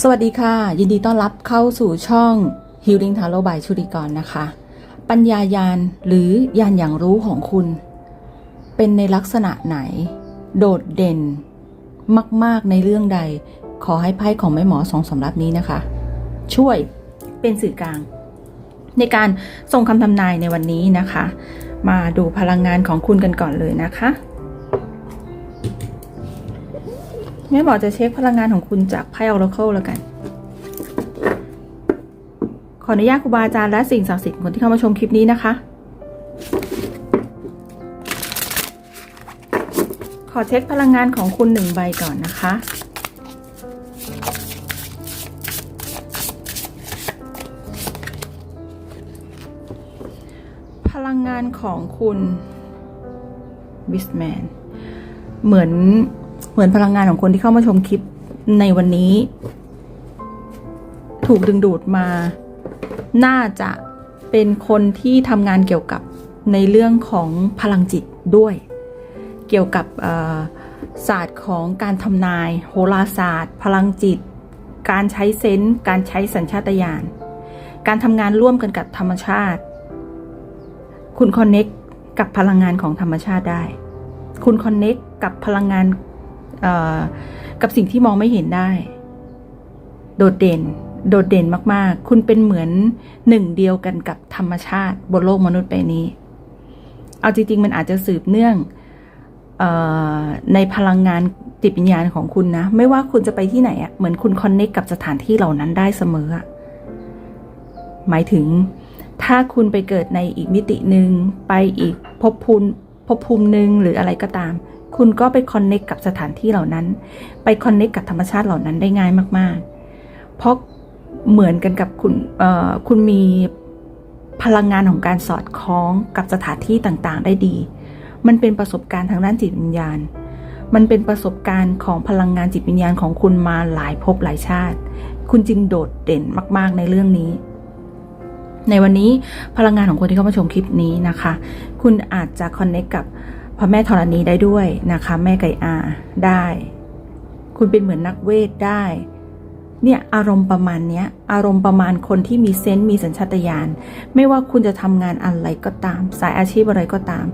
สวัสดีค่ะ ยินดีต้อนรับเข้าสู่ช่อง Healing Tarot by ชุริกรนะคะ ปัญญายานหรือยานอย่างรู้ของคุณ เป็นในลักษณะไหน โดดเด่น มาก ๆ ในเรื่องใด ขอให้ไพ่ของแม่หมอสองสำรับนี้นะคะ ช่วยเป็นสื่อกลาง ในการส่งคำทำนายในวันนี้นะคะ มาดูพลังงานของคุณกันก่อนเลยนะคะ แม่บอกจะเช็คพลังงานของคุณจากไพ่ออราเคิลแล้วกัน ขออนุญาตครูบาอาจารย์และสิ่งศักดิ์สิทธิ์คนที่เข้ามาชมคลิปนี้นะคะ ขอเช็คพลังงานของคุณหนึ่งใบก่อนนะคะพลังงานของคุณบิสแมนเหมือน เหมือนพลังงานของคนที่เข้ามาชมคลิปในวันนี้ ถูกดึงดูดมา น่าจะเป็นคนที่ทำงานเกี่ยวกับในเรื่องของพลังจิตด้วย เกี่ยวกับศาสตร์ของการทำนาย โหราศาสตร์ พลังจิต การใช้เซนส์การใช้สัญชาตญาณการทำงานร่วมกันกับธรรมชาติ คุณคอนเน็กกับพลังงานของธรรมชาติได้ คุณคอนเน็กกับพลังงาน กับสิ่งที่มองไม่เห็นได้ โดดเด่น โดดเด่นมากๆ คุณเป็นเหมือนหนึ่งเดียวกันกับธรรมชาติบนโลกมนุษย์ใบนี้ เอาจริงๆ มันอาจจะสืบเนื่องออในพลังงานจิตวิญญาณของคุณนะ ไม่ว่าคุณจะไปที่ไหนอะเหมือนคุณคอนเน็กกับสถานที่เหล่านั้นได้เสมอหมายถึงถ้าคุณไปเกิดในอีกมิติหนึ่งไปอีกภพภูมิภพภูมิหนึ่งหรืออะไรก็ตาม คุณก็ไปคอนเน็กกับสถานที่เหล่านั้น ไปคอนเน็กกับธรรมชาติเหล่านั้นได้ง่ายมาก ๆ เพราะเหมือนกันกับคุณเอ่อคุณมีพลังงานของการสอดคล้องกับสถานที่ต่างๆ ได้ดี มันเป็นประสบการณ์ทางด้านจิตวิญญาณ มันเป็นประสบการณ์ของพลังงานจิตวิญญาณของคุณมาหลายภพหลายชาติ คุณจึงโดดเด่นมาก ๆ ในเรื่องนี้ ในวันนี้พลังงานของคนที่เข้ามาชมคลิปนี้นะคะ คุณอาจจะคอนเน c t กับ ระแม่ธรณีได้ด้วยนะคะ แม่ไก่อาได้ คุณเป็นเหมือนนักเวทได้ เนี่ยอารมณ์ประมาณเนี้ย อารมณ์ประมาณคนที่มีเซนต์มีสัญชาตญาณไม่ว่าคุณจะทำงานอะไรก็ตาม สายอาชีพอะไรก็ตาม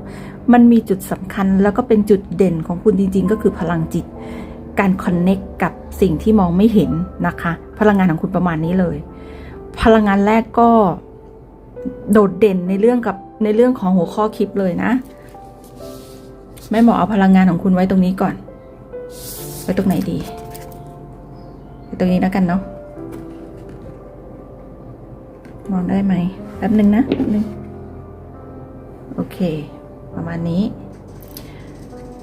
มันมีจุดสำคัญแล้วก็เป็นจุดเด่นของคุณจริง ๆ ก็คือพลังจิต การคอนเน็กกับสิ่งที่มองไม่เห็นนะคะ พลังงานของคุณประมาณนี้เลย พลังงานแรกก็โดดเด่นในเรื่องกับในเรื่องของหัวข้อคลิปเลยนะ แม่หมอเอาพลังงานของคุณไว้ตรงนี้ก่อน ไว้ตรงไหนดี ตรงนี้แล้วกันเนาะ มองได้ไหมแป๊บหนึ่งนะแป๊บหนึ่งโอเค ประมาณนี้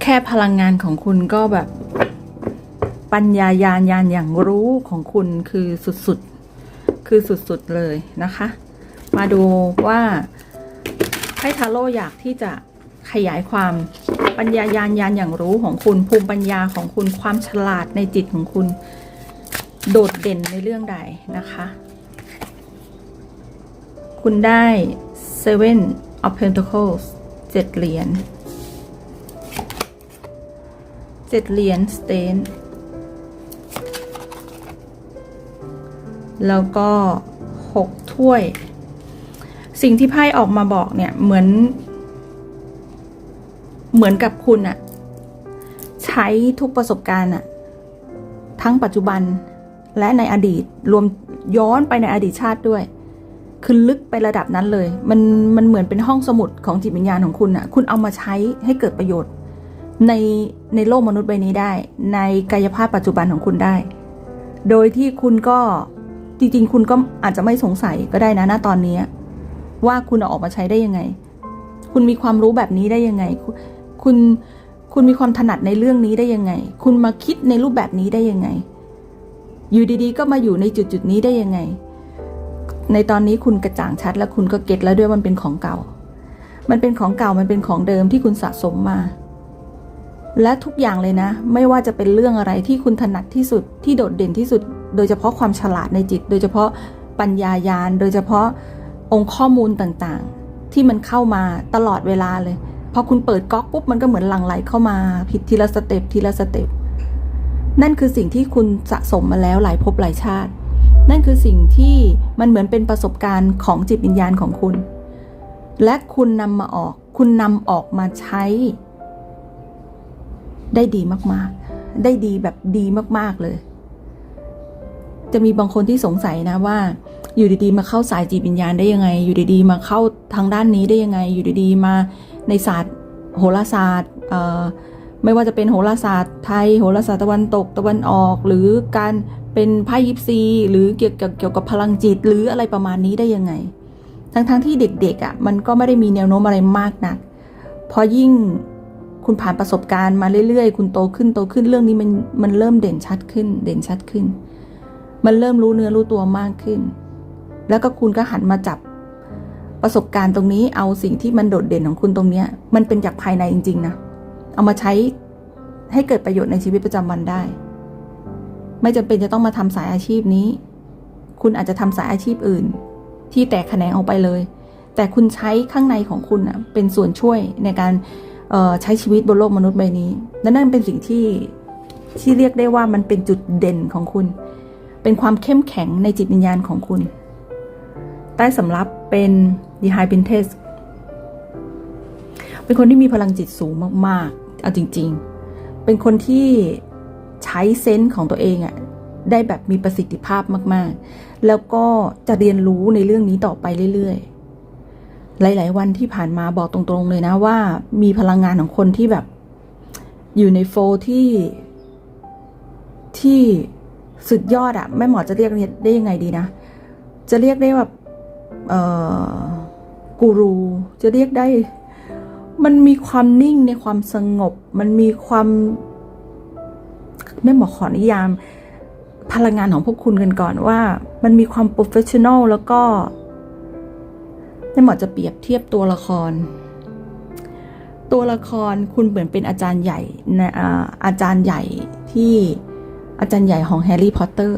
แค่พลังงานของคุณก็แบบ ปัญญายานยานอย่างรู้ของคุณคือสุดๆ คือสุดๆเลยนะคะ มาดูว่าไพ่ทาโร่อยากที่จะขยายความ ปัญญายานยานอย่างรู้ของคุณ ภูมิปัญญาของคุณความฉลาดในจิตของคุณ โดดเด่นในเรื่องใดนะคะ คุณได้ Seven of Pentacles เจ็ดเหรียญเจ็ดเหรียญสเตนแล้วก็หกถ้วย สิ่งที่ไพ่ออกมาบอกเนี่ย เหมือน เหมือนกับคุณอะใช้ทุกประสบการณ์อะทั้งปัจจุบันและในอดีตรวมย้อนไปในอดีตชาติด้วย คือลึกไประดับนั้นเลย มันมันเหมือนเป็นห้องสมุดของจิตวิญญาณของคุณอะคุณเอามาใช้ให้เกิดประโยชน์ ในในโลกมนุษย์ใบนี้ได้ ในกายภาพปัจจุบันของคุณได้ โดยที่คุณก็จริงๆ คุณก็อาจจะไม่สงสัยก็ได้นะณตอนนี้ ว่าคุณเอาออกมาใช้ได้ยังไง คุณมีความรู้แบบนี้ได้ยังไง คุณคุณมีความถนัดในเรื่องนี้ได้ยังไง คุณมาคิดในรูปแบบนี้ได้ยังไง อยู่ดีๆ ก็มาอยู่ในจุดจุดๆนี้ได้ยังไง ในตอนนี้คุณกระจ่างชัด และคุณก็เก็ตแล้วด้วยมันเป็นของเก่า มันเป็นของเก่ามันเป็นของเดิมที่คุณสะสมมา และทุกอย่างเลยนะ ไม่ว่าจะเป็นเรื่องอะไรที่คุณถนัดที่สุดที่โดดเด่นที่สุด โดยเฉพาะความฉลาดในจิต โดยเฉพาะปัญญายาณโดยเฉพาะองค์ข้อมูลต่างๆ ที่มันเข้ามาตลอดเวลาเลย พอคุณเปิดก๊อกปุ๊บมันก็เหมือนหลั่งไหลเข้ามา ผิดทีละสเต็ปทีละสเต็ปนั่นคือสิ่งที่คุณสะสมมาแล้วหลายภพหลายชาติ นั่นคือสิ่งที่มันเหมือนเป็นประสบการณ์ของจิตวิญญาณของคุณ และคุณนำมาออก คุณนำออกมาใช้ ได้ดีมากๆ ได้ดีแบบดีมากๆเลย จะมีบางคนที่สงสัยนะว่า อยู่ดีๆ มาเข้าสายจิตวิญญาณได้ยังไง อยู่ดีๆ มาเข้าทางด้านนี้ได้ยังไง อยู่ดีๆ มา ในศาสตร์โหราศาสตร์ไม่ว่าจะเป็นโหราศาสตร์ไทยโหราศาสตร์ตะวันตกตะวันออก หรือการเป็นไพ่ยิปซี หรือเกี่ยวกับเกี่ยวกับพลังจิต หรืออะไรประมาณนี้ได้ยังไง ทั้งๆที่เด็กๆอะ่ะมันก็ไม่ได้มีแนวโน้มอะไรมากนักพอยิ่งคุณผ่านประสบการณ์มาเรื่อยๆ คุณโตขึ้นโตขึ้นเรื่องนี้มันมันเริ่มเด่นชัดขึ้น เด่นชัดขึ้น มันเริ่มรู้เนื้อรู้ตัวมากขึ้น แล้วก็คุณก็หันมาจับ ประสบการณ์ตรงนี้เอาสิ่งที่มันโดดเด่นของคุณตรงนี้มันเป็นจากภายในจริง ๆ นะ เอามาใช้ให้เกิดประโยชน์ในชีวิตประจำวันได้ ไม่จำเป็นจะต้องมาทำสายอาชีพนี้ คุณอาจจะทำสายอาชีพอื่น ที่แตกแขนงออกไปเลย แต่คุณใช้ข้างในของคุณอะเป็นส่วนช่วยในการใช้ชีวิตบนโลกมนุษย์ใบนี้และนั่นเป็นสิ่งที่ที่เรียกได้ว่ามันเป็นจุดเด่นของคุณ เป็นความเข้มแข็งในจิตวิญญาณของคุณ ใต้สำรับเป็น d e h y p e n t e s เป็นคนที่มีพลังจิตสูงมาก ๆ เอาจริง ๆ เป็นคนที่ใช้เซนส์ของตัวเองอะได้แบบมีประสิทธิภาพมาก ๆ แล้วก็จะเรียนรู้ในเรื่องนี้ต่อไปเรื่อย ๆ หลาย ๆ วันที่ผ่านมาบอกตรง ๆ เลยนะว่า มีพลังงานของคนที่แบบ อยู่ในโฟลที่ที่สุดยอดอะแม่หมอจะเรียกได้ยังไงดีนะ จะเรียกได้แบบ กูรู จะเรียกได้ มันมีความนิ่งในความสงบ มันมีความแม่หมอขอนิยาม พลังงานของพวกคุณกันก่อนว่า มันมีความโปรเฟชชั่นอลแล้วก็แม่หมอจะเปรียบเทียบตัวละคร ตัวละครคุณเหมือนเป็นอาจารย์ใหญ่นะอาจารย์ใหญ่ที่อาจารย์ใหญ่ของแฮร์รี่พอตเตอร์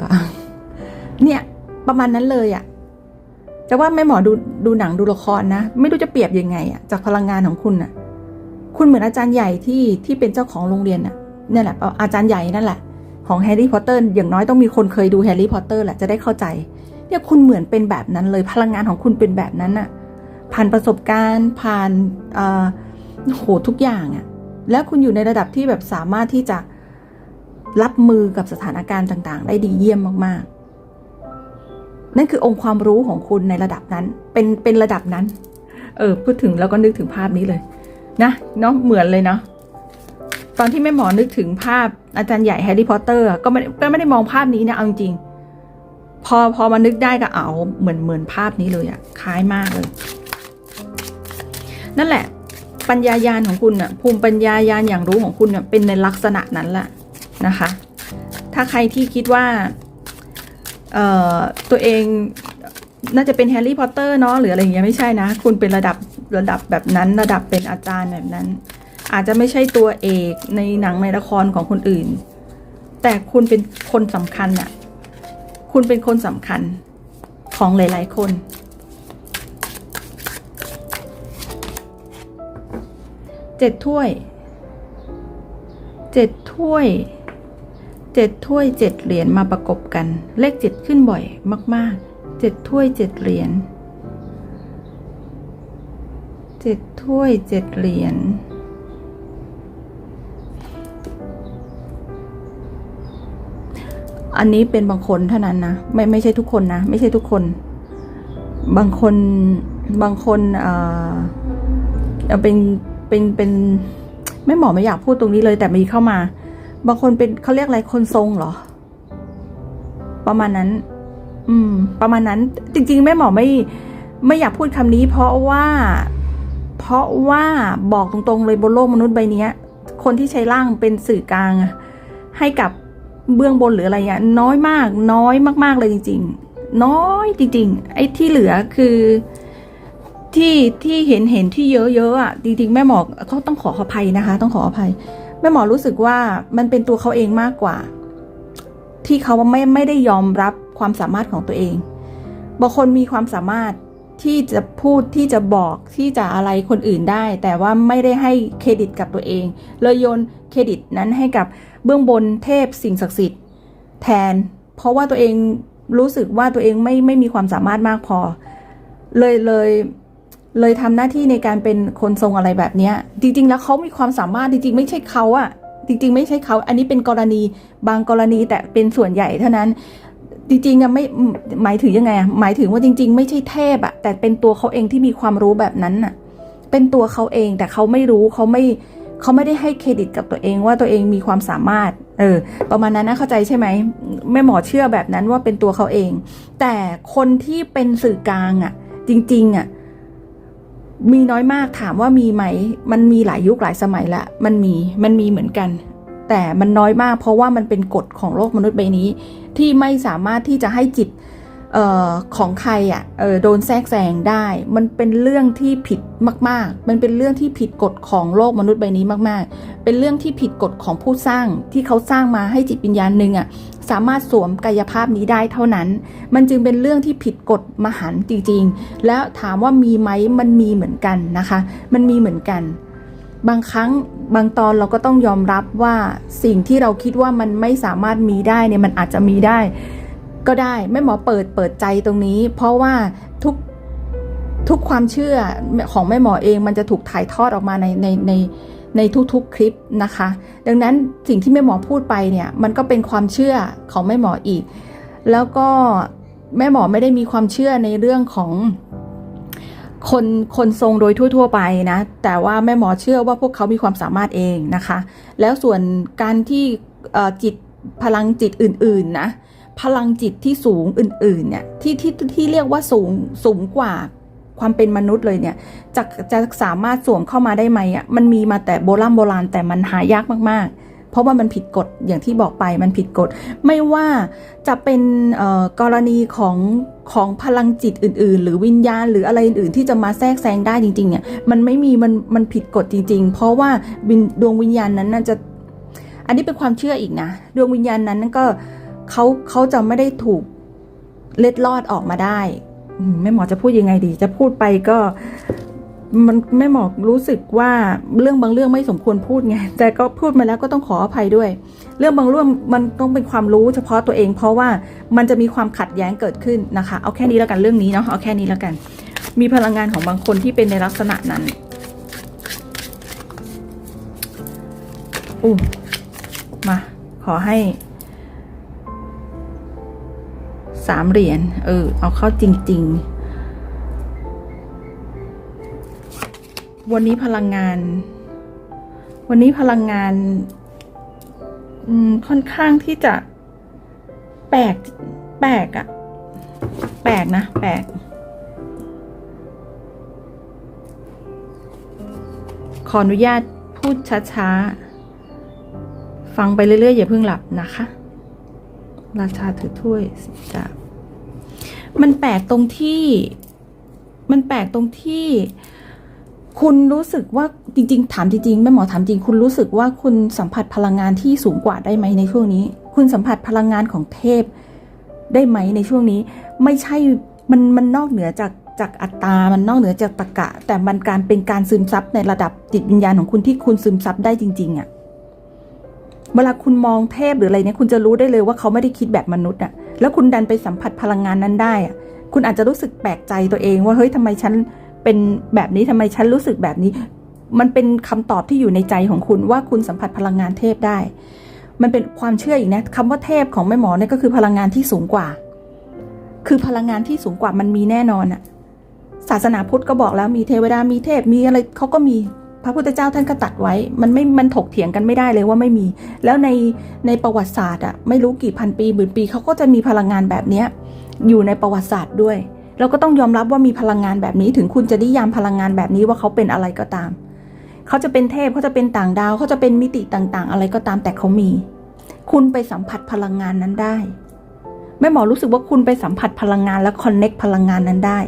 เนี่ยประมาณนั้นเลยอะ แต่ว่าแม่หมอดูดูหนังดูละครนะ ไม่รู้จะเปรียบยังไงอะจากพลังงานของคุณอะคุณเหมือนอาจารย์ใหญ่ที่ที่เป็นเจ้าของโรงเรียนอะเนี่ยแหละอาจารย์ใหญ่นั่นแหละ ของแฮร์รี่พอตเตอร์อย่างน้อยต้องมีคนเคยดูแฮร์รี่พอตเตอร์แหละจะได้เข้าใจเนี่ยคุณเหมือนเป็นแบบนั้นเลยพลังงานของคุณเป็นแบบนั้นอะผ่านประสบการณ์ ผ่านอ่อโหทุกอย่างอะแล้วคุณอยู่ในระดับที่แบบสามารถที่จะรับมือกับสถานการณ์ต่าง ๆ ได้ดีเยี่ยมมากๆ นั่นคือองค์ความรู้ของคุณในระดับนั้น เป็นเป็นระดับนั้น เออพูดถึงแล้วก็นึกถึงภาพนี้เลย นะเนาะเหมือนเลยเนาะตอนที่แม่หมอนึกถึงภาพอาจารย์ใหญ่แฮร์รี่พอตเตอร์ก็ไม่ก็ไม่ได้มองภาพนี้นะเอาจริงพอพอมานึกได้ก็เอาเหมือนเหมือนภาพนี้เลยอะคล้ายมากเลย นั่นแหละ ปัญญายาณของคุณอะภูมิปัญญายาณอย่างรู้ของคุณเนี่ยเป็นในลักษณะนั้นแหละนะคะ ถ้าใครที่คิดว่า ตัวเองน่าจะเป็นแฮร์รี่พอตเตอร์เนาะหรืออะไรอย่างเงี้ยไม่ใช่นะ คุณเป็นระดับระดับแบบนั้นระดับเป็นอาจารย์แบบนั้น อาจจะไม่ใช่ตัวเอกในหนังในละครของคนอื่น แต่คุณเป็นคนสำคัญอะคุณเป็นคนสำคัญของหลาย ๆ คน เจ็ดถ้วย เจ็ดถ้วย เจ็ดถ้วยเจ็ดเหรียญมาประกบกัน เลขเจ็ดขึ้นบ่อยมากๆเจ็ดถ้วยเจ็ดเหรียญเจ็ดถ้วยเจ็ดเหรียญอันนี้เป็นบางคนเท่านั้นนะไม่ไม่ใช่ทุกคนนะ ไม่ใช่ทุกคน บางคนบางคนเอ่อเป็นเป็นเป็นไม่หมอไม่อยากพูดตรงนี้เลยแต่มีเข้ามา บางคนเป็นเขาเรียกอะไรคนทรงเหรอ ประมาณนั้น อืม ประมาณนั้น จริง ๆ แม่หมอไม่ไม่อยากพูดคำนี้ เพราะว่า เพราะว่าบอกตรงๆเลยบนโลกมนุษย์ใบนี้คนที่ใช้ร่างเป็นสื่อกลางให้กับเบื้องบนหรืออะไรเงี้ยน้อยมาก น้อยมาก ๆ เลยจริง ๆ น้อยจริง ๆ ไอ้ที่เหลือคือที่ที่เห็นเห็นที่เยอะๆอะจริงๆแม่หมอเขาต้องขออภัยนะคะ ต้องขออภัย แม่หมอรู้สึกว่ามันเป็นตัวเขาเองมากกว่า ที่เขาไม่ไม่ได้ยอมรับความสามารถของตัวเองบางคนมีความสามารถที่จะพูดที่จะบอกที่จะอะไรคนอื่นได้ แต่ว่าไม่ได้ให้เครดิตกับตัวเอง เลยโยนเครดิตนั้นให้กับเบื้องบนเทพสิ่งศักดิ์สิทธิ์แทน เพราะว่าตัวเองรู้สึกว่าตัวเองไม่ไม่มีความสามารถมากพอ เลยเลย เลยทำหน้าที่ในการเป็นคนทรงอะไรแบบเนี้ย จริง ๆ แล้วเขามีความสามารถจริง ๆ ไม่ใช่เขาอะจริง ๆ ไม่ใช่เขา อันนี้เป็นกรณีบางกรณีแต่เป็นส่วนใหญ่เท่านั้น จริงๆอะไม่หมายถึงยังไงอะหมายถึงว่าจริง ๆ ไม่ใช่เทพอะแต่เป็นตัวเขาเองที่มีความรู้แบบนั้นอะเป็นตัวเขาเองแต่เขาไม่รู้เขาไม่เขาไม่ได้ให้เครดิตกับตัวเองว่าตัวเองมีความสามารถ เออ ประมาณนั้นนะเข้าใจใช่ไหมแม่หมอเชื่อแบบนั้นว่าเป็นตัวเขาเอง แต่คนที่เป็นสื่อกลางอะจริง ๆอะ มีน้อยมากถามว่ามีไหม มันมีหลายยุคหลายสมัยละ มันมี มันมีเหมือนกัน แต่มันน้อยมากเพราะว่ามันเป็นกฎของโลกมนุษย์ใบนี้ ที่ไม่สามารถที่จะให้จิตออของใครอะ่ะโดนแทรกแซงได้ มันเป็นเรื่องที่ผิดมาก ๆ มันเป็นเรื่องที่ผิดกฎของโลกมนุษย์ใบนี้มาก ๆ เป็นเรื่องที่ผิดกฎของผู้สร้างที่เขาสร้างมาให้จิตวิญญาณหนึ่งอะ่ะ สามารถสวมกายภาพนี้ได้เท่านั้น มันจึงเป็นเรื่องที่ผิดกฎมหันต์จริงๆ แล้วถามว่ามีไหมมันมีเหมือนกันนะคะ มันมีเหมือนกัน บางครั้งบางตอนเราก็ต้องยอมรับว่าสิ่งที่เราคิดว่ามันไม่สามารถมีได้เนี่ยมันอาจจะมีได้ ก็ได้แม่หมอเปิดเปิดใจตรงนี้ เพราะว่าทุกทุกความเชื่อของแม่หมอเองมันจะถูกถ่ายทอดออกมาในในใน ในทุกๆคลิปนะคะ ดังนั้นสิ่งที่แม่หมอพูดไปเนี่ยมันก็เป็นความเชื่อของแม่หมออีก แล้วก็แม่หมอไม่ได้มีความเชื่อในเรื่องของคนคนทรงโดยทั่ว ๆ ไปนะ แต่ว่าแม่หมอเชื่อว่าพวกเขามีความสามารถเองนะคะ แล้วส่วนการที่จิตพลังจิตอื่น ๆ นะ พลังจิตที่สูงอื่น ๆ เนี่ยที่ที่ที่เรียกว่าสูงสูงกว่า ความเป็นมนุษย์เลยเนี่ยจะจะสามารถสวมเข้ามาได้ไหมอะมันมีมาแต่โบราณโบราณแต่มันหายากมากๆ เพราะว่ามันผิดกฎอย่างที่บอกไปมันผิดกฎ ไม่ว่าจะเป็นเอ่อกรณีของของพลังจิตอื่น ๆ หรือวิญญาณ หรืออะไรอื่น ๆ ที่จะมาแทรกแซงได้จริงๆเนี่ยมันไม่มีมันมันผิดกฎจริง ๆ เพราะว่าวดวงวิญญาณนั้นน่าจะอันนี้เป็นความเชื่ออีกนะ ดวงวิญญาณนั้นก็เขาเขาจะไม่ได้ถูกเล็ดลอดออกมาได้ แม่หมอจะพูดยังไงดี จะพูดไปก็มันแม่หมอรู้สึกว่าเรื่องบางเรื่องไม่สมควรพูดไงแต่ก็พูดมาแล้วก็ต้องขออภัยด้วย เรื่องบางเรื่องมันต้องเป็นความรู้เฉพาะตัวเอง เพราะว่ามันจะมีความขัดแย้งเกิดขึ้นนะคะ เอาแค่นี้แล้วกันเรื่องนี้เนาะเอาแค่นี้แล้วกัน มีพลังงานของบางคนที่เป็นในลักษณะนั้นอู้มาขอให้ สามเหรียญเออ เอาเข้าจริง ๆ วันนี้พลังงาน วันนี้พลังงานค่อนข้างที่จะ แปลก แปลกอะแปลกนะ แปลก ขออนุญาตพูดช้า ๆ ฟังไปเรื่อย ๆ อย่าเพิ่งหลับนะคะ ราชาถือถ้วยสิบดาบมันแปลกตรงที่ มันแปลกตรงที่ คุณรู้สึกว่าจริง ๆ ถามจริงๆแม่หมอถามจริง คุณรู้สึกว่าคุณสัมผัสพลังงานที่สูงกว่าได้ไหมในช่วงนี้ คุณสัมผัสพลังงานของเทพได้ไหมในช่วงนี้ ไม่ใช่มันมันนอกเหนือจากจากอัตตา มันนอกเหนือจากตะกะ แต่มันการเป็นการซึมซับในระดับจิตวิญญาณของคุณที่คุณซึมซับได้จริง ๆอะ่ะ เวลาคุณมองเทพหรืออะไรเนี่ยคุณจะรู้ได้เลยว่าเขาไม่ได้คิดแบบมนุษย์อะแล้วคุณดันไปสัมผัสพลังงานนั้นได้อะคุณอาจจะรู้สึกแปลกใจตัวเอง ว่าเฮ้ยทำไมฉันเป็นแบบนี้ทำไมฉันรู้สึกแบบนี้ มันเป็นคำตอบที่อยู่ในใจของคุณว่าคุณสัมผัสพลังงานเทพได้ มันเป็นความเชื่ออีกนะคำว่าเทพของแม่หมอเนี่ยก็คือพลังงานที่สูงกว่า คือพลังงานที่สูงกว่ามันมีแน่นอนอะศาสนาพุทธก็บอกแล้วมีเทวดามีเทพมีอะไรเขาก็มี ระพุทธเจ้าท่านก็ตัดไว้ มันไม่มันถกเถียงกันไม่ได้เลยว่าไม่มี แล้วในในประวัติศาสตร์อะไม่รู้กี่พันปีหมื่นปีเขาก็จะมีพลังงานแบบเนี้ยอยู่ในประวัติศาสตร์ด้วย เราก็ต้องยอมรับว่ามีพลังงานแบบนี้ ถึงคุณจะนิยามพลังงานแบบนี้ว่าเขาเป็นอะไรก็ตาม เขาจะเป็นเทพเขาจะเป็นต่างดาวเขาจะเป็นมิติต่างๆ อะไรก็ตามแต่เขามี คุณไปสัมผัสพลังงานนั้นได้แม่หมอรู้สึกว่าคุณไปสัมผัสพลังงานและคอนเน็กพลังงานนั้นได้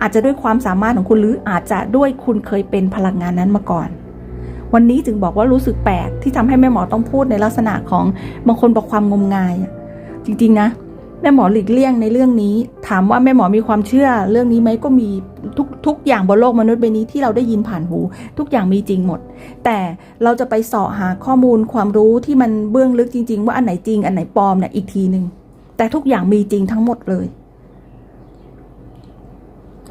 อาจจะด้วยความสามารถของคุณหรืออาจจะด้วยคุณเคยเป็นพลังงานนั้นมาก่อน วันนี้จึงบอกว่ารู้สึกแปลกที่ทำให้แม่หมอต้องพูดในลักษณะของบางคนบอกความงมงาย จริงๆนะแม่หมอหลีกเลี่ยงในเรื่องนี้ ถามว่าแม่หมอมีความเชื่อเรื่องนี้ไหมก็มีทุกทุกอย่างบนโลกมนุษย์ใบนี้ที่เราได้ยินผ่านหู ทุกอย่างมีจริงหมด แต่เราจะไปเสาะหาข้อมูลความรู้ที่มันเบื้องลึกจริง ๆ ว่าอันไหนจริงอันไหนปลอมเนี่ยอีกทีหนึ่งแต่ทุกอย่างมีจริงทั้งหมดเลย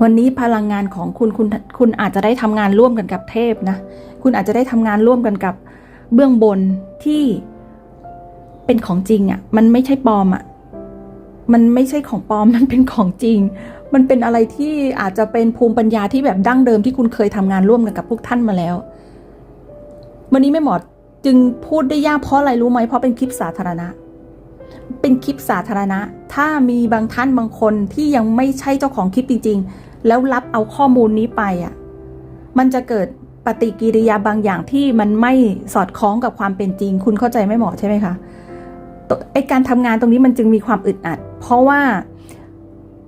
วันนี้พลังงานของคุณคุณคุณอาจจะได้ทำงานร่วมกันกับเทพนะ คุณอาจจะได้ทำงานร่วมกันกับเบื้องบนที่เป็นของจริงอะ่ะ มันไม่ใช่ปลอมอะ่ะ มันไม่ใช่ของปลอม มันเป็นของจริง มันเป็นอะไรที่อาจจะเป็นภูมิปัญญาที่แบบดั้งเดิมที่คุณเคยทำงานร่วมกันกับพวกท่านมาแล้ว วันนี้แม่หมอจึงพูดได้ยากเพราะอะไรรู้ไหมเพราะเป็นคลิปสาธารณะ เป็นคลิปสาธารณะ ถ้ามีบางท่านบางคนที่ยังไม่ใช่เจ้าของคลิปจริงๆ แล้วรับเอาข้อมูลนี้ไปอะมันจะเกิดปฏิกิริยาบางอย่างที่มันไม่สอดคล้องกับความเป็นจริง คุณเข้าใจไม่หมอใช่ไหมคะไอการทำงานตรงนี้มันจึงมีความอึดอัด เพราะว่า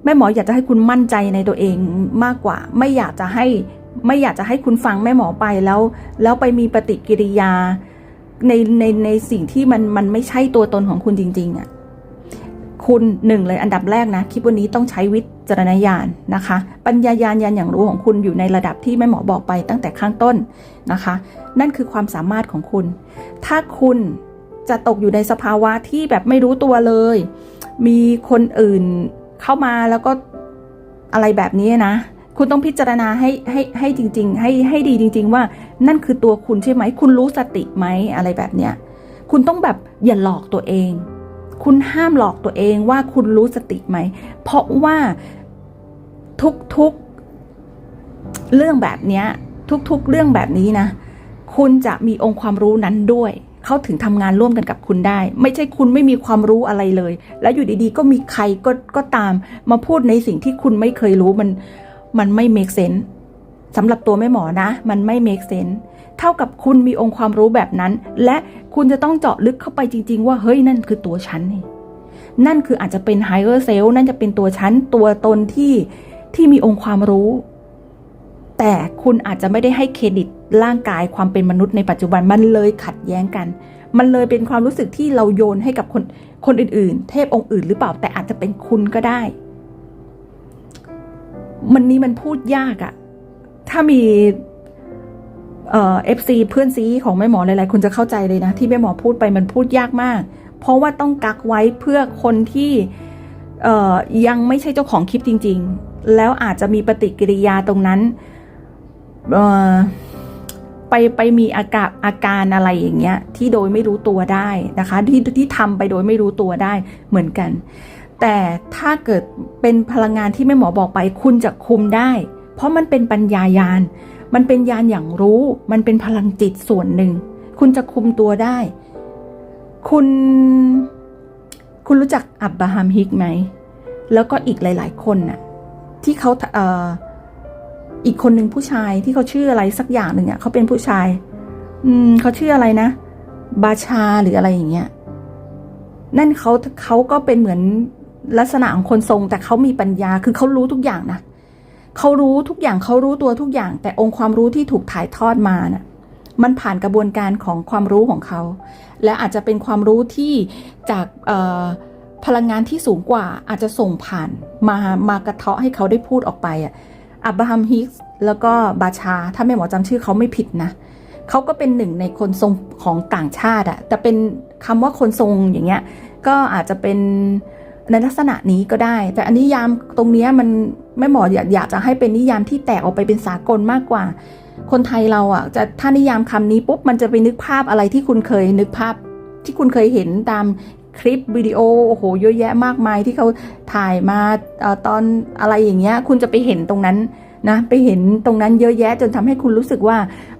แม่หมออยากจะให้คุณมั่นใจในตัวเองมากกว่า ไม่อยากจะให้ไม่อยากจะให้คุณฟังแม่หมอไปแล้ว แล้วไปมีปฏิกิริยาในในในสิ่งที่มันมันไม่ใช่ตัวตนของคุณจริง ๆอะ่ะ คุณหนึ่งเลยอันดับแรกนะคลิปวันนี้ต้องใช้วิจารณญาณนะคะ ปัญญายาณยานอย่างรู้ของคุณอยู่ในระดับที่แม่หมอบอกไปตั้งแต่ข้างต้นนะคะ นั่นคือความสามารถของคุณ ถ้าคุณจะตกอยู่ในสภาวะที่แบบไม่รู้ตัวเลย มีคนอื่นเข้ามาแล้วก็อะไรแบบนี้นะ คุณต้องพิจารณาให้ให้ให้จริง ๆ ให้ให้ดีจริง ๆ ว่านั่นคือตัวคุณใช่ไหม คุณรู้สติไหมอะไรแบบเนี้ย คุณต้องแบบอย่าหลอกตัวเอง คุณห้ามหลอกตัวเองว่าคุณรู้สติไหม เพราะว่าทุกๆเรื่องแบบนี้ทุกๆ เรื่องแบบนี้นะ คุณจะมีองค์ความรู้นั้นด้วย เขาถึงทำงานร่วมกันกับคุณได้ ไม่ใช่คุณไม่มีความรู้อะไรเลย แล้วอยู่ดีๆ ก็มีใครก็ก็ตามมาพูดในสิ่งที่คุณไม่เคยรู้มัน มันไม่ make sense สำหรับตัวแม่หมอนะ มันไม่ make sense ท่ากับคุณมีองค์ความรู้แบบนั้น และคุณจะต้องเจาะลึกเข้าไปจริง ๆ ว่าเฮ้ยนั่นคือตัวฉันนี่นั่นคืออาจจะเป็น higher self นั่นจะเป็นตัวฉันตัวตนที่ที่มีองค์ความรู้ แต่คุณอาจจะไม่ได้ให้เครดิตร่างกายความเป็นมนุษย์ในปัจจุบันมันเลยขัดแย้งกัน มันเลยเป็นความรู้สึกที่เราโยนให้กับคนคนอื่น ๆ เทพองค์อื่นหรือเปล่าแต่อาจจะเป็นคุณก็ได้ มันนี้มันพูดยากอะถ้ามี เอฟซีเพื่อนซีของแม่หมอหลายๆคนจะเข้าใจเลยนะ ที่แม่หมอพูดไปมันพูดยากมาก เพราะว่าต้องกักไว้เพื่อคนที่ยังไม่ใช่เจ้าของคลิปจริง ๆ แล้วอาจจะมีปฏิกิริยาตรงนั้นไปไปมีอาการอาการอะไรอย่างเงี้ยที่โดยไม่รู้ตัวได้นะคะ ที่ที่ทำไปโดยไม่รู้ตัวได้เหมือนกัน แต่ถ้าเกิดเป็นพลังงานที่แม่หมอบอกไปคุณจะคุมได้ เพราะมันเป็นปัญญายาน มันเป็นยานอย่างรู้ มันเป็นพลังจิตส่วนหนึ่ง คุณจะคุมตัวได้ คุณ คุณรู้จักอับบราฮัมฮิกไหม แล้วก็อีกหลาย ๆ คนน่ะ ที่เขาเอ่ออีกคนหนึ่งผู้ชายที่เขาชื่ออะไรสักอย่างหนึ่งอะเขาเป็นผู้ชาย อืมเขาชื่ออะไรนะ บาชาหรืออะไรอย่างเงี้ย นั่นเขาเขาก็เป็นเหมือนลักษณะของคนทรงแต่เขามีปัญญาคือเขารู้ทุกอย่างนะ เขารู้ทุกอย่างเขารู้ตัวทุกอย่าง แต่องค์ความรู้ที่ถูกถ่ายทอดมาน่ะมันผ่านกระบวนการของความรู้ของเขา และอาจจะเป็นความรู้ที่จากพลังงานที่สูงกว่าอาจจะส่งผ่านมามากระเทาะให้เขาได้พูดออกไปอะอับราฮัมฮิกส์แล้วก็บาชา ถ้าแม่หมอจำชื่อเขาไม่ผิดนะเขาก็เป็นหนึ่งในคนทรงของต่างชาติอะแต่เป็นคำว่าคนทรงอย่างเงี้ยก็อาจจะเป็น ในลักษณะนี้ก็ได้ แต่อันนิยามตรงเนี้ยมันแม่หมออยากอยากจะให้เป็นนิยามที่แตกออกไปเป็นสากลมากกว่า คนไทยเราอะจะถ้านิยามคำนี้ปุ๊บมันจะไปนึกภาพอะไรที่คุณเคยนึกภาพที่คุณเคยเห็นตามคลิปวิดีโอโอ้โหเยอะแยะมากมายที่เขาถ่ายมาอตอนอะไรอย่างเงี้ยคุณจะไปเห็นตรงนั้นนะไปเห็นตรงนั้นเยอะแยะจนทำให้คุณรู้สึกว่า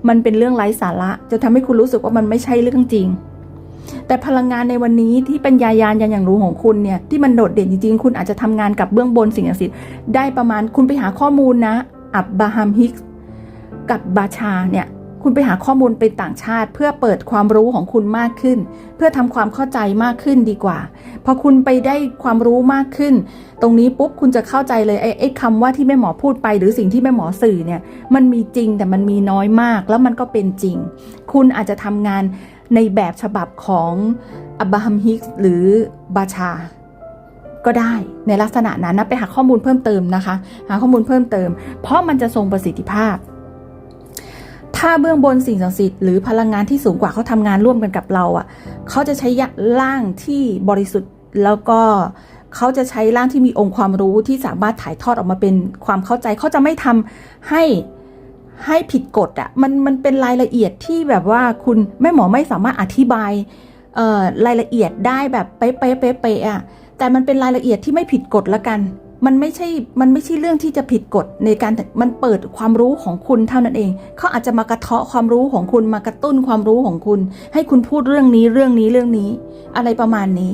มันเป็นเรื่องไร้สาระจะทำให้คุณรู้สึกว่ามันไม่ใช่เรื่องจริง แต่พลังงานในวันนี้ที่เป็นยายานยันอย่างรู้ของคุณเนี่ยที่มันโดดเด่นจริงๆ คุณอาจจะทำงานกับเบื้องบนสิ่งศักดิ์สิทธิ์ได้ประมาณคุณไปหาข้อมูลนะ อับบาฮัมฮิกส์กับบาชาเนี่ยคุณไปหาข้อมูลเป็นต่างชาติ เพื่อเปิดความรู้ของคุณมากขึ้น เพื่อทำความเข้าใจมากขึ้นดีกว่า พอคุณไปได้ความรู้มากขึ้น ตรงนี้ปุ๊บคุณจะเข้าใจเลยไอ้ไอ้คำว่าที่แม่หมอพูดไป หรือสิ่งที่แม่หมอสื่อเนี่ยมันมีจริงแต่มันมีน้อยมากแล้วมันก็เป็นจริง คุณอาจจะทำงาน ในแบบฉบับของอับราฮัมฮิกส์หรือบาชา ก็ได้ในลักษณะนั้นนะไปหาข้อมูลเพิ่มเติมนะคะ หาข้อมูลเพิ่มเติม เพราะมันจะทรงประสิทธิภาพ ถ้าเบื้องบนสิ่งศักดิ์สิทธิ์หรือพลังงานที่สูงกว่าเขาทำงานร่วมกันกับเราอะเขาจะใช้ร่างที่บริสุทธิ์แล้วก็เขาจะใช้ร่างที่มีองค์ความรู้ที่สามารถถ่ายทอดออกมาเป็นความเข้าใจเขาจะไม่ทำให้ ให้ผิดกฎอะมันมันเป็นรายละเอียดที่แบบว่าคุณแม่หมอไม่สามารถอธิบายรายละเอียดได้แบบเป๊ะเป๊ะเป๊ะเป๊ะอะแต่มันเป็นรายละเอียดที่ไม่ผิดกฎละกัน มันไม่ใช่ มันไม่ใช่เรื่องที่จะผิดกฎในการ มันเปิดความรู้ของคุณเท่านั้นเอง เขาอาจจะมากระเทาะความรู้ของคุณ มากระตุ้นความรู้ของคุณ ให้คุณพูดเรื่องนี้ เรื่องนี้ เรื่องนี้ อะไรประมาณนี้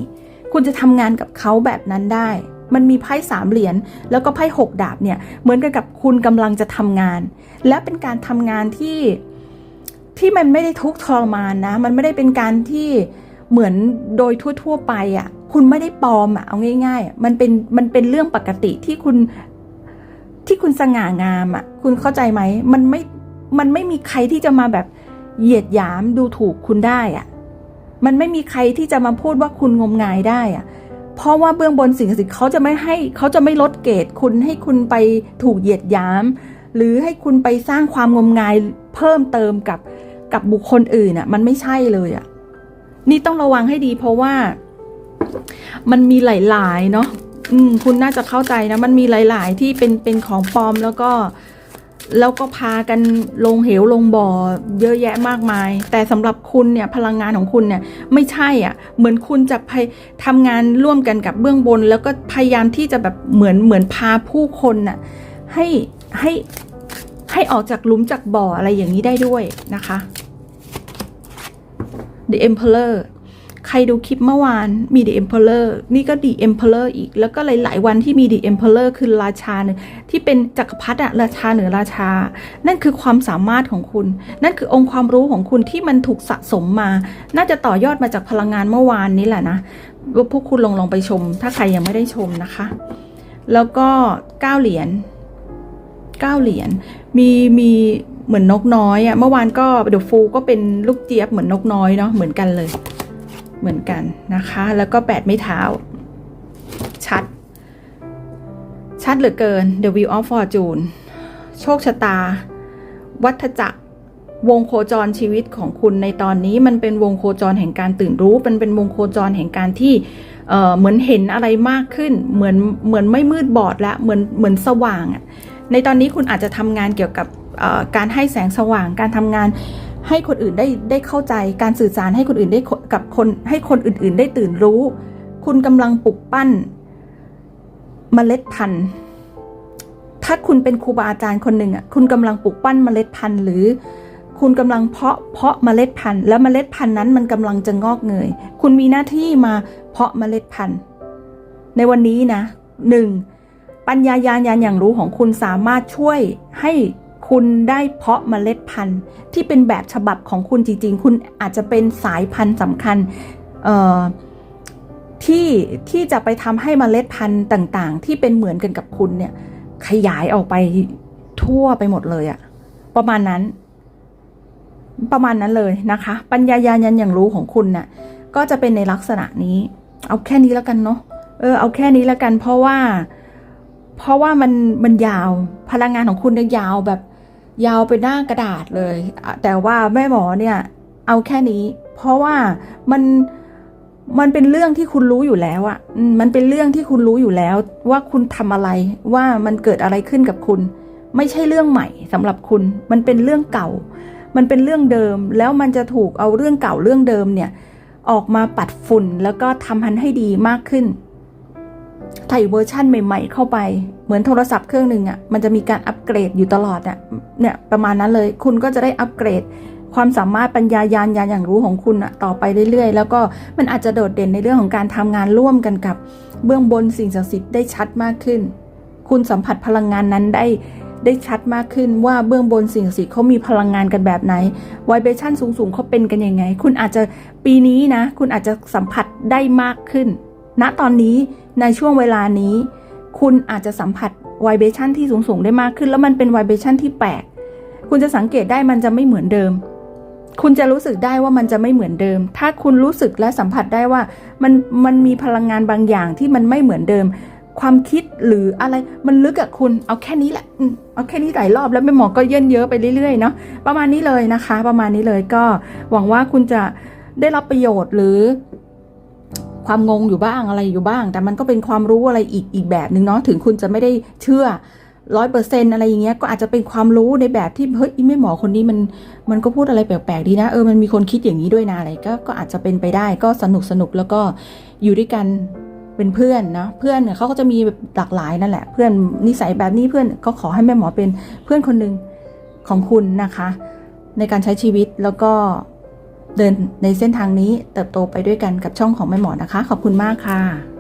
คุณจะทำงานกับเขาแบบนั้นได้ มันมีไพ่สามเหรียญแล้วก็ไพ่หกดาบเนี่ยเหมือนกันกับคุณกำลังจะทำงาน และเป็นการทำงานที่ที่มันไม่ได้ทุกข์ทรมานนะ มันไม่ได้เป็นการที่เหมือนโดยทั่ว ๆ ไปอะ่ะ คุณไม่ได้ปลอมอะ่ะเอาง่าย ๆ มันเป็นมันเป็นเรื่องปกติที่คุณที่คุณสง่างามอะ่ะ คุณเข้าใจไหมมันไม่มันไม่มีใครที่จะมาแบบเหยียดหยามดูถูกคุณได้อะ่ะ มันไม่มีใครที่จะมาพูดว่าคุณงมงายได้อะ่ะ เพราะว่าเบื้องบนสิ่งศักดิ์สิทธิ์เขาจะไม่ให้เขาจะไม่ลดเกรดคุณให้คุณไปถูกเหยียดหยาม หรือให้คุณไปสร้างความงมงายเพิ่มเติมกับกับบุคคลอื่นอะ มันไม่ใช่เลยอะนี่ต้องระวังให้ดีเพราะว่า มันมีหลาย ๆ เนาะอืม คุณน่าจะเข้าใจนะ มันมีหลาย ๆ ที่เป็นเป็นของปลอมแล้วก็ แล้วก็พากันลงเหวลงบ่อเยอะแยะมากมาย แต่สำหรับคุณเนี่ยพลังงานของคุณเนี่ยไม่ใช่อะเหมือนคุณจะไปทำงานร่วมกันกับเบื้องบน แล้วก็พยายามที่จะแบบเหมือนเหมือนพาผู้คนน่ะให้ให้ให้ออกจากหลุมจากบ่ออะไรอย่างนี้ได้ด้วยนะคะ The Emperor ใครดูคลิปเมื่อวานมี The Emperor นี่ก็ The Emperor อีก แล้วก็หลายๆวันที่มี The Emperor คือราชาเนี่ยที่เป็นจักรพรรดิอะราชาเหนือราชา นั่นคือความสามารถของคุณ นั่นคือองค์ความรู้ของคุณที่มันถูกสะสมมา น่าจะต่อยอดมาจากพลังงานเมื่อวานนี้แหละนะว่าพวกคุณลองลองไปชม ถ้าใครยังไม่ได้ชมนะคะ แล้วก็เก้าเหรียญเก้าเหรียญมีมีเหมือนนกน้อยอะ่ะเมื่อวานก็เดอะฟูก็เป็นลูกเจี๊ยบเหมือนนกน้อยเนาะเหมือนกันเลย เหมือนกันนะคะ แล้วก็แปดไม่เท้า ชัด ชัดเหลือเกิน The Wheel of Fortune โชคชะตา วัฏจักรวงโคจรชีวิตของคุณในตอนนี้มันเป็นวงโคจรแห่งการตื่นรู้มันเป็นวงโคจรแห่งการที่เเหมือนเห็นอะไรมากขึ้น เหมือนเหมือนไม่มืดบอดแล้วเหมือนเหมือนสว่าง ในตอนนี้คุณอาจจะทำงานเกี่ยวกับการให้แสงสว่าง การทำงาน ให้คนอื่นได้ได้เข้าใจการสื่อสารให้คนอื่นได้กับคนให้คนอื่น ๆ ได้ตื่นรู้ คุณกำลังปลุกปั้นเมล็ดพันธุ์ ถ้าคุณเป็นครูบาอาจารย์คนหนึ่งอะคุณกำลังปลูกปั้นเมล็ดพันธุ์ หรือ คุณกำลังเพาะเพาะเมล็ดพันธุ์ แล้วเมล็ดพันธุ์นั้นมันกำลังจะงอกเงย คุณมีหน้าที่มาเพาะเมล็ดพันธุ์ ในวันนี้นะหนึ่งปัญญายาณญาณอย่างรู้ของคุณสามารถช่วยให้ คุณได้เพาะเมล็ดพันธุ์ที่เป็นแบบฉบับของคุณจริง ๆ คุณอาจจะเป็นสายพันธุ์สำคัญที่ที่จะไปทำให้เมล็ดพันธุ์ต่างๆ ที่เป็นเหมือนกันกับคุณเนี่ย ขยายออกไปทั่วไปหมดเลยอะประมาณนั้น ประมาณนั้นเลยนะคะ ปัญญายาณอย่างรู้ของคุณน่ะก็จะเป็นในลักษณะนี้ เอาแค่นี้แล้วกันเนาะเออเอาแค่นี้แล้วกันเพราะว่า เพราะว่ามันมันยาวพลังงานของคุณเนี่ยยาวแบบ ยาวไปหน้ากระดาษเลย แต่ว่าแม่หมอเนี่ยเอาแค่นี้ เพราะว่ามันมันเป็นเรื่องที่คุณรู้อยู่แล้วอะมมันเป็นเรื่องที่คุณรู้อยู่แล้ว ว่าคุณทำอะไรว่ามันเกิดอะไรขึ้นกับคุณ ไม่ใช่เรื่องใหม่สำหรับคุณ มันเป็นเรื่องเก่า มันเป็นเรื่องเดิม แล้วมันจะถูกเอาเรื่องเก่าเรื่องเดิมเนี่ย ออกมาปัดฝุ่นแล้วก็ทำมันให้ดีมากขึ้น ใส่เวอร์ชั่นใหม่ ๆ เข้าไป เหมือนโทรศัพท์เครื่องหนึ่งอะ่ะ มันจะมีการอัปเกรดอยู่ตลอดอะ่ะเนี่ยประมาณนั้นเลย คุณก็จะได้อัปเกรด ความสามารถปัญญายาณญาณอย่างรู้ของคุณอะต่อไปเรื่อยๆ แล้วก็มันอาจจะโดดเด่นในเรื่องของการทำงานร่วมกันกับ เบื้องบนสิ่งศักดิ์สิทธิ์ได้ชัดมากขึ้น คุณสัมผัสพลังงานนั้นได้ได้ชัดมากขึ้นว่าเบื้องบนสิ่งศักดิ์สิทธิ์เขามีพลังงานกันแบบไหนไวเบชั่นสูงๆเขาเป็นกันยังไง คุณอาจจะปีนี้นะ คุณอาจจะสัมผัสได้มากขึ้น ณตอนนี้ในช่วงเวลานี้ คุณอาจจะสัมผัสไวเบชั่นที่สูงๆ ได้มากขึ้น แล้วมันเป็นไวเบชั่นที่แปลก คุณจะสังเกตได้มันจะไม่เหมือนเดิม คุณจะรู้สึกได้ว่ามันจะไม่เหมือนเดิม ถ้าคุณรู้สึกและสัมผัสได้ว่ามันมันมีพลังงานบางอย่างที่มันไม่เหมือนเดิม ความคิดหรืออะไรมันลึกอะคุณ เอาแค่นี้แหละเอาแค่นี้หลายรอบแล้วแม่หมอก็เยินเยอะไปเรื่อยๆเนาะประมาณนี้เลยนะคะ ประมาณนี้เลยก็หวังว่าคุณจะได้รับประโยชน์หรือ ความงงอยู่บ้างอะไรอยู่บ้าง แต่มันก็เป็นความรู้อะไรอีกอีกแบบหนึ่งเนาะถึงคุณจะไม่ได้เชื่อร้อยเปอร์เซนอะไรอย่างเงี้ยก็อาจจะเป็นความรู้ในแบบที่เฮ้ยอีแม่หมอคนนี้มันมันก็พูดอะไรแปลกๆดีนะเออมันมีคนคิดอย่างนี้ด้วยนะอะไรก็ก็อาจจะเป็นไปได้ก็สนุกสนุกแล้วก็อยู่ด้วยกันเป็นเพื่อนเนาะเพื่อนเนี่ยเขาก็จะมีแบบหลากหลายนั่นแหละ เพื่อนนิสัยแบบนี้เพื่อนก็ขอให้แม่หมอเป็นเพื่อนคนหนึ่งของคุณนะคะ ในการใช้ชีวิตแล้วก็ เดินในเส้นทางนี้เติบโตไปด้วยกันกับช่องของแม่หมอนะคะ ขอบคุณมากค่ะ